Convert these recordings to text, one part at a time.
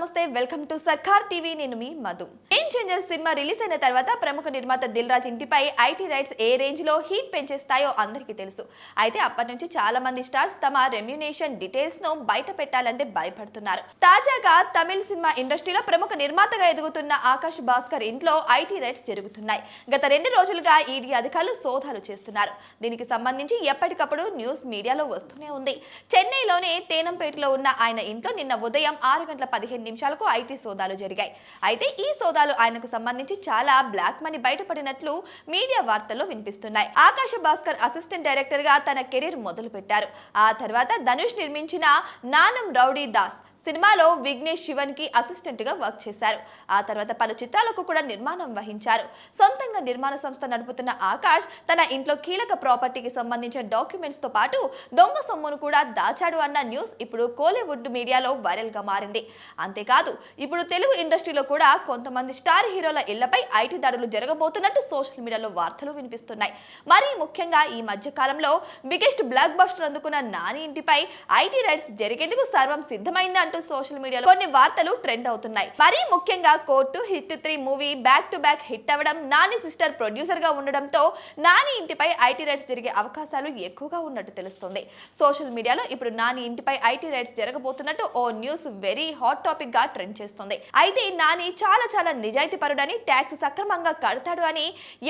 నమస్తే welcome to Sarkar TV. నేను మీ Madhu. Game Changer cinema release అయిన తర్వాత ప్రముఖ నిర్మాత దిల్ రాజ్ ఇంటిపై ఐటీ రైట్స్ ఏ రేంజ్లో హీట్ పెంచేస్తాయో అందరికీ తెలుసు. అయితే అప్పటి నుంచి చాలా మంది స్టార్స్ తమ రెమ్యునేషన్ డీటెయిల్స్ను బయట పెట్టాలంటే భయపడుతున్నారు. తాజాగా తమిళ సినిమా ఇండస్ట్రీలో ప్రముఖ నిర్మాతగా ఎదుగుతున్న ఆకాష్ భాస్కర్ ఇంట్లో ఐటీ రైట్స్ జరుగుతున్నాయి. గత రెండు రోజులుగా ఈడీ అధికారులు సోదాలు చేస్తున్నారు. దీనికి సంబంధించి ఎప్పటికప్పుడు న్యూస్ మీడియాలో వస్తూనే ఉంది. చెన్నైలోని తేనంపేటలో ఉన్న ఆయన ఇంట్లో నిన్న ఉదయం ఆరు గంటల పదిహేను నిమిషాలకు ఐటీ సోదాలు జరిగాయి. అయితే ఈ సోదాలు ఆయనకు సంబంధించి చాలా బ్లాక్ మనీ బయటపడినట్లు మీడియా వార్తల్లో వినిపిస్తున్నాయి. ఆకాశ భాస్కర్ అసిస్టెంట్ డైరెక్టర్గా తన కెరీర్ మొదలు పెట్టారు ఆ తర్వాత ధనుష్ నిర్మించిన నానం రౌడీ దాస్ సినిమాలో విఘ్నేష్ శివన్కి అసిస్టెంట్గా వర్క్ చేశారు. ఆ తర్వాత పలు చిత్రాలకు కూడా నిర్మాణం వహించారు. సొంతంగా నిర్మాణ సంస్థ నడుపుతున్న ఆకాష్ తన ఇంట్లో కీలక ప్రాపర్టీకి సంబంధించిన డాక్యుమెంట్స్తో పాటు దొంగ సొమ్మును కూడా దాచాడు అన్న న్యూస్ ఇప్పుడు కోలీవుడ్ మీడియాలో వైరల్గా మారింది. అంతేకాదు ఇప్పుడు తెలుగు ఇండస్ట్రీలో కూడా కొంతమంది స్టార్ హీరోల ఇళ్ళపై ఐటీ దాడులు జరగబోతున్నట్టు సోషల్ మీడియాలో వార్తలు వినిపిస్తున్నాయి. మరీ ముఖ్యంగా ఈ మధ్య కాలంలో బిగ్గెస్ట్ బ్లాక్ బస్టర్ అందుకున్న నాని ఇంటిపై ఐటీ రైట్స్ జరిగేందుకు సర్వం సిద్ధమైందని అంటూ సోషల్ మీడియాలో కొన్ని వార్తలు ట్రెండ్ అవుతున్నాయి. మరీ ముఖ్యంగా court hit three movie back to back hit అవ్వడం నాని సిస్టర్ ప్రొడ్యూసర్గా ఉండడంతో నాని ఇంటిపై ఐటీ రైట్స్ జరిగే అవకాశాలు ఎక్కువగా ఉన్నట్టు తెలుస్తుంది. సోషల్ మీడియాలో ఇప్పుడు నాని ఇంటిపై ఐటీ రైట్స్ జరగబోతున్నట్టు ఓ న్యూస్ వెరీ హాట్ టాపిక్గా ట్రెండ్ చేస్తుంది. అయితే నాని చాలా చాలా నిజాయితీ పరుడని ట్యాక్స్ సక్రమంగా కడతాడు అని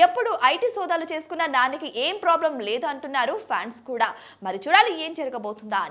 ఎప్పుడు ఐటీ సోదాలు చేసుకున్న నానికి ఏం ప్రాబ్లం లేదు అంటున్నారు ఫ్యాన్స్ కూడా. మరి చూడాలి ఏం జరగబోతుందా అని.